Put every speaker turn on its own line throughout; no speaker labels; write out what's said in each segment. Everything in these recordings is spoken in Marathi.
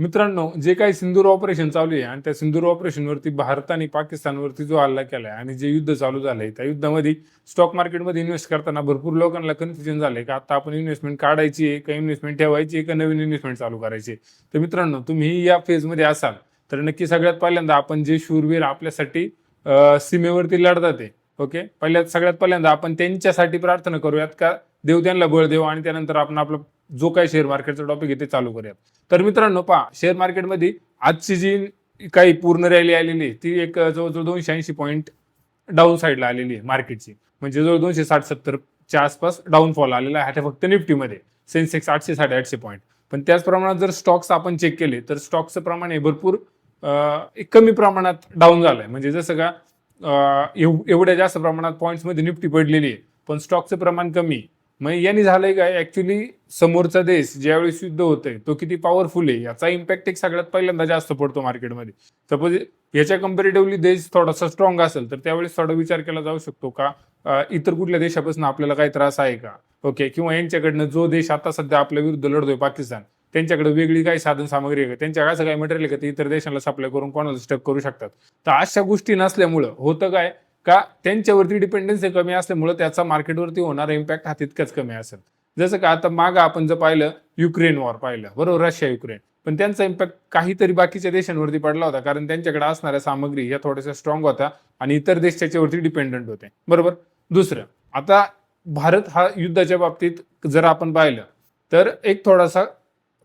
मित्रांनो जे काही सिंदूर ऑपरेशन चालू आहे आणि त्या सिंदूर ऑपरेशनवरती भारत आणि पाकिस्तानवरती जो हल्ला केलाय आणि जे युद्ध चालू झालंय त्या युद्धामध्ये स्टॉक मार्केटमध्ये इन्व्हेस्ट करताना भरपूर लोकांना कन्फ्युजन झालंय का आता आपण इन्व्हेस्टमेंट काढायची आहे का इन्व्हेस्टमेंट ठेवायची आहे का नवीन इन्व्हेस्टमेंट चालू करायची तर मित्रांनो तुम्ही या फेजमध्ये असाल तर नक्की सगळ्यात पहिल्यांदा आपण जे शूरवीर आपल्यासाठी सीमेवरती लढतात आहे ओके पहिल्या सगळ्यात पहिल्यांदा आपण त्यांच्यासाठी प्रार्थना करूयात का? देव त्यांना बळ देऊ आणि त्यानंतर आपण आपलं जो काय शेअर मार्केटचा टॉपिक आहे ते चालू करूयात. तर मित्रांनो पहा शेअर मार्केटमध्ये आजची जी काही पूर्ण रॅली आलेली आहे ती एक जवळजवळ दोनशे ऐंशी पॉईंट डाऊन साईडला आलेली आहे मार्केटची म्हणजे जवळ दोनशे साठ सत्तरच्या आसपास डाऊनफॉल आलेला आहे. आता फक्त निफ्टीमध्ये सेन्सेक्स आठशे साडेआठशे पॉईंट पण त्याच प्रमाणात जर स्टॉक्स आपण चेक केले तर स्टॉक्सचं प्रमाण हे भरपूर कमी प्रमाणात डाऊन झालंय. म्हणजे जसं का एव- एवढ्या जास्त प्रमाणात पॉईंट्समध्ये निफ्टी पडलेली आहे पण स्टॉकचं प्रमाण कमी मग यांनी झालंय काय ऍक्च्युली समोरचा देश ज्यावेळेस युद्ध होतंय तो किती पॉवरफुल आहे याचा इम्पॅक्ट एक सगळ्यात पहिल्यांदा जास्त पडतो मार्केटमध्ये सपोज याच्या कम्पेरेटिव्हली देश थोडासा स्ट्रॉंग असेल तर त्यावेळेस थोडा विचार केला जाऊ शकतो का? इतर कुठल्या देशापासून आपल्याला काही त्रास आहे का? ओके किंवा यांच्याकडनं जो देश आता सध्या आपल्या विरुद्ध लढतोय पाकिस्तान त्यांच्याकडे वेगळी काही साधन सामग्री आहे का? त्यांच्या असं काही मटेरियल आहे का? ते इतर देशाला सप्लाय करून कोणाला स्टक करू शकतात? तर अशा गोष्टी नसल्यामुळं होतं काय? का त्यांच्यावरती डिपेंडन्सी कमी असल्यामुळे त्याचा मार्केटवरती होणारा इम्पॅक्ट हा तितकाच कमी असेल. जसं का आता मागं आपण जर पाहिलं युक्रेन वॉर पाहिलं बरोबर? रशिया युक्रेन पण त्यांचा इम्पॅक्ट काहीतरी बाकीच्या देशांवरती पडला होता कारण त्यांच्याकडे असणाऱ्या सामग्री ह्या थोड्याशा स्ट्रॉंग होत्या आणि इतर देश त्याच्यावरती डिपेंडंट होते. बरोबर? दुसरं आता भारत हा युद्धाच्या बाबतीत जर आपण पाहिलं तर एक थोडासा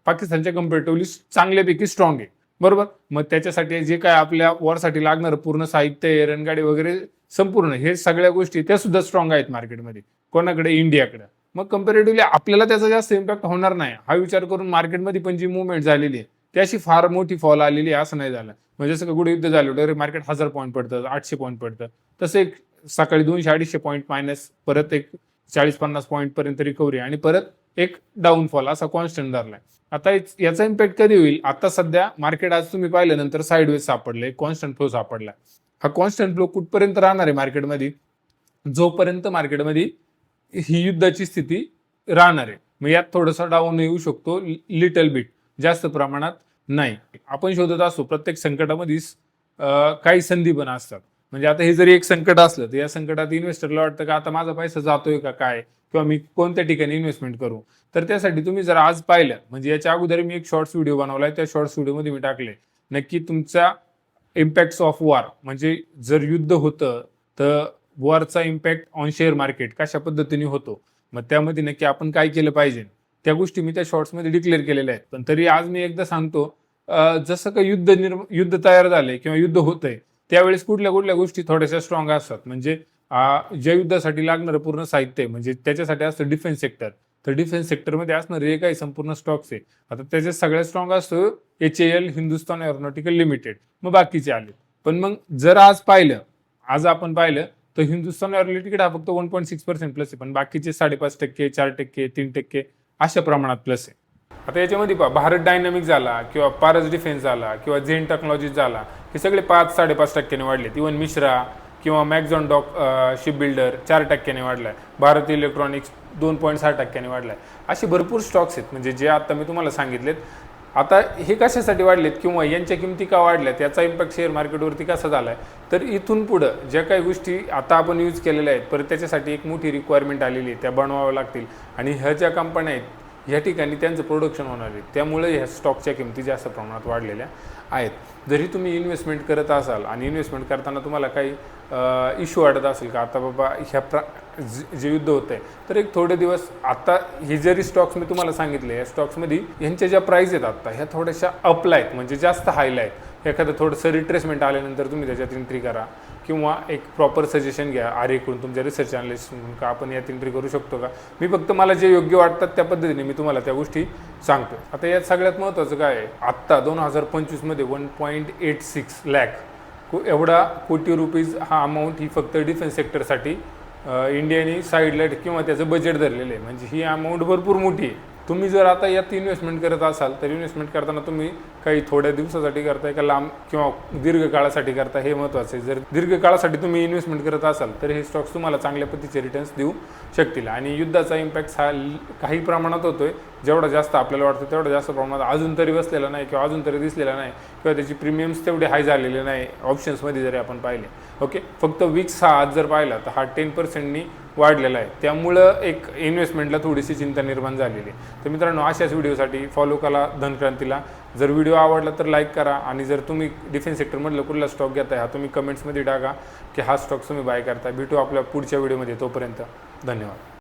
पाकिस्तानच्या कम्पेरेटिव्हली चांगल्यापैकी स्ट्रॉंग आहे. बरोबर? मग त्याच्यासाठी जे काय आपल्या वॉरसाठी लागणारं पूर्ण साहित्य रणगाडी वगैरे संपूर्ण हे सगळ्या गोष्टी त्या सुद्धा स्ट्रॉंग आहेत मार्केटमध्ये कोणाकडे? इंडियाकडे मग कम्पॅरेटिव्हली आपल्याला त्याचा जास्त इम्पॅक्ट होणार नाही. हा विचार करून मार्केटमध्ये पण जी मुवमेंट झालेली आहे त्याशी फार मोठी फॉल आलेली आहे असं नाही झालं. म्हणजे जसं गुढ युद्ध झालं होतं मार्केट हजार पॉईंट पडतं आठशे पॉईंट पडतं. तसं एक सकाळी दोनशे अडीचशे पॉईंट मायनस परत एक चाळीस पन्नास पॉईंट पर्यंत रिकव्हरी आणि परत एक डाऊनफॉल असा कॉन्स्टंट धरलाय. आता याचा इम्पॅक्ट कधी होईल? आता सध्या मार्केट आज तुम्ही पाहिल्यानंतर साईडवेज सापडले कॉन्स्टंट फ्लो सापडला हा कॉन्स्टंट फ्लो कुठपर्यंत राहणार आहे मार्केटमध्ये? जोपर्यंत मार्केटमध्ये ही युद्धाची स्थिती राहणार आहे. मग यात थोडंसं डाऊन येऊ शकतो लिटल बिट जास्त प्रमाणात नाही. आपण शोधत असतो प्रत्येक संकटामध्ये काही संधी पण असतात. म्हणजे आता हे जरी एक संकट असलं तर या संकटात इन्व्हेस्टरला वाटतं का आता माझा पैसा जातोय का काय? किंवा मी कोणत्या ठिकाणी इन्व्हेस्टमेंट करू? तर त्यासाठी तुम्ही जर आज पाहिलं म्हणजे याच्या अगोदर मी एक शॉर्ट्स व्हिडिओ बनवलाय त्या शॉर्ट्स व्हिडिओमध्ये मी टाकले नक्की तुमचा इम्पॅक्ट्स ऑफ वॉर म्हणजे जर युद्ध होतं तर वॉरचा इम्पॅक्ट ऑन शेअर मार्केट कशा पद्धतीने होतो? मग त्यामध्ये नक्की आपण काय केलं पाहिजे? त्या गोष्टी मी त्या शॉर्ट्समध्ये डिक्लेअर केलेल्या आहेत. पण तरी आज मी एकदा सांगतो जसं का युद्ध निर्म युद्ध तयार झाले किंवा युद्ध होतंय त्यावेळेस कुठल्या कुठल्या गोष्टी थोड्याशा स्ट्रॉंग असतात. म्हणजे ज्या युद्धासाठी लागणारं पूर्ण साहित्य म्हणजे त्याच्यासाठी असतं डिफेन्स सेक्टर तर डिफेन्स सेक्टरमध्ये असणारे हे काही संपूर्ण स्टॉक्स आहे. आता त्याच्यात सगळ्यात स्ट्रॉंग असतो H L Hindustan aeronautical limited मग बाकीचे आले. पण मग जर आज पाहिलं आज आपण पाहिलं तर हिंदुस्तान एरोनॉटिकल हा फक्त one point six percent plus आहे. पण बाकीचे साडेपाच टक्के चार टक्के तीन टक्के अशा प्रमाणात प्लस आहे. आता याच्यामध्ये पहा भारत डायनामिक झाला किंवा पारस डिफेन्स झाला किंवा झेन टेक्नॉलॉजी झाला हे सगळे पाच साडेपाच टक्क्याने वाढले इवन मिश्रा किंवा मॅक्झॉन डॉक शिप बिल्डर चार टक्क्याने वाढलाय. भारत इलेक्ट्रॉनिक्स दोन पॉईंट सहा टक्क्याने आहे असे भरपूर स्टॉक्स आहेत. म्हणजे जे आत्ता मी तुम्हाला सांगितलेत आता हे कशासाठी वाढलेत किंवा यांच्या किमती का वाढल्यात याचा इम्पॅक्ट शेअर मार्केटवरती कसा आहे तर इथून पुढं ज्या काही गोष्टी आता आपण यूज केलेल्या आहेत परत त्याच्यासाठी एक मोठी रिक्वायरमेंट आलेली आहे. त्या बनवाव्या लागतील. आणि ह्या ज्या कंपन्या आहेत ह्या ठिकाणी त्यांचं प्रोडक्शन होणार आहे. त्यामुळे ह्या स्टॉकच्या किमती जास्त प्रमाणात वाढलेल्या आहेत. जरी तुम्ही इन्व्हेस्टमेंट करत असाल आणि इन्व्हेस्टमेंट करताना तुम्हाला काही इश्यू वाटत असेल का? आता बाबा ह्या प्रा जे- युद्ध होत आहे तर एक थोडे दिवस आता हे जरी स्टॉक्स मी तुम्हाला सांगितले या स्टॉक्समध्ये यांच्या ज्या प्राईज आहेत आता ह्या थोड्याशा अपला आहेत म्हणजे जास्त हायला आहेत. एखादं थोडंसं रिट्रेसमेंट आल्यानंतर तुम्ही त्याच्यात एंट्री करा. किंवा एक प्रॉपर सजेशन घ्या आरेकडून तुमच्या रिसर्च अनालिस्ट म्हणून का आपण यात एंट्री करू शकतो का? मी फक्त मला जे योग्य वाटतात त्या पद्धतीने मी तुम्हाला त्या गोष्टी सांगतो आता यात सगळ्यात महत्त्वाचं काय आहे? आत्ता दोन हजार पंचवीसमध्ये one point eight six lakh एवढा कोटी रुपीज हा अमाऊंट ही फक्त डिफेन्स सेक्टरसाठी इंडियाने साईडला किंवा त्याचं बजेट धरलेलं आहे. म्हणजे ही अमाऊंट भरपूर मोठी आहे. तुम्ही जर आता यात इन्व्हेस्टमेंट करत असाल तर इन्व्हेस्टमेंट करताना तुम्ही काही थोड्या दिवसासाठी करताय का लांब किंवा दीर्घ काळासाठी हे महत्त्वाचं आहे. जर दीर्घ काळासाठी तुम्ही इन्व्हेस्टमेंट करत असाल तर हे स्टॉक्स तुम्हाला चांगल्या पद्धतीचे रिटर्न्स देऊ शकतील. आणि युद्धाचा इम्पॅक्ट हा काही प्रमाणात होतोय. जेवढा जास्त आपल्याला वाटतं तेवढा जास्त प्रमाणात अजून तरी बसलेला नाही किंवा अजून तरी दिसलेला नाही किंवा त्याची प्रीमियम्स तेवढे हाय झालेले नाही ऑप्शन्समध्ये जरी आपण पाहिले. ओके फक्त विक्स हा आज जर पाहिला तर हा टेन पर्सेंटनी वाढलेला आहे. त्यामुळं एक इन्व्हेस्टमेंटला थोडीशी चिंता निर्माण झालेली आहे. तर मित्रांनो अशाच व्हिडिओसाठी फॉलो करा धनक्रांतीला. जर व्हिडिओ आवडला तर लाईक करा आणि जर तुम्ही डिफेन्स सेक्टरमधलं कुठला स्टॉक घेताय हा तुम्ही कमेंट्समध्ये टाका की हा स्टॉक तुम्ही बाय करता भेटू आपल्या पुढच्या व्हिडिओमध्ये तोपर्यंत. धन्यवाद.